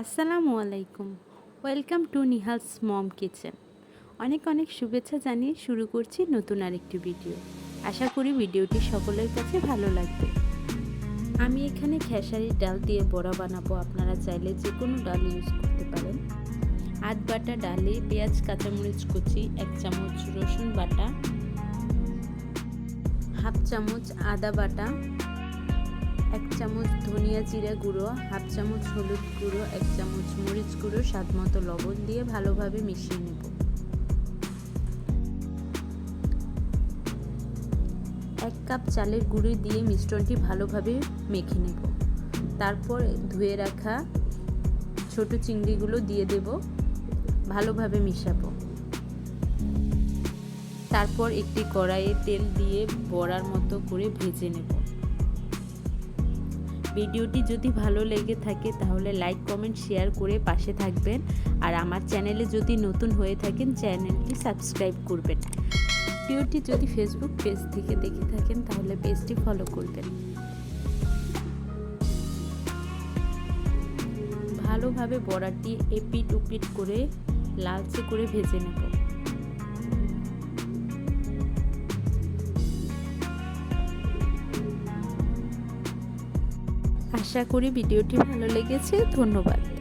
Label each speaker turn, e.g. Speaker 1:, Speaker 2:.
Speaker 1: আসসালামু আলাইকুম। Welcome to Nihal's mom kitchen. অনেক অনেক শুভেচ্ছা জানিয়ে শুরু করছি নতুন আরেকটি ভিডিও। আশা করি ভিডিওটি সকলের কাছে ভালো লাগবে। আমি এখানে খেসারির ডাল দিয়ে বড়া বানাবো। আপনারা চাইলে যে কোনো ডাল ইউজ করতে পারেন। আধ বাটা ডালে পেঁয়াজ, কাঁচামরিচ কুচি, এক চামচ রসুন বাটা, হাফ চামচ আদা বাটা এক চামচ ধনিয়া জিরা গুঁড়ো, হাফ চামচ হলুদ গুঁড়ো, এক চামচ মরিচ গুঁড়ো, স্বাদ মতো লবণ দিয়ে ভালোভাবে মিশিয়ে নেব। এক কাপ চালের গুঁড়ি দিয়ে মিশ্রণটি ভালোভাবে মেখে নেব। তারপর ধুয়ে রাখা ছোট চিংড়িগুলো দিয়ে দেব। ভালোভাবে মিশাবো। তারপর একটি কড়াইয়ে তেল দিয়ে বড়ার মতো করে ভেজে নেব। ভিডিওটি যদি ভালো লেগে থাকে তাহলে লাইক, কমেন্ট, শেয়ার করে পাশে থাকবেন। আর আমার চ্যানেলে যদি নতুন হয়ে থাকেন, চ্যানেলটি সাবস্ক্রাইব করবেন। ভিডিওটি যদি ফেসবুক পেজ থেকে দেখে থাকেন, তাহলে পেজটি ফলো করবেন। ভালোভাবে বড়াটি এপিট উপিট করে, লালচে করে ভেজে নেব। আশা করি ভিডিওটি ভালো লেগেছে ধন্যবাদ।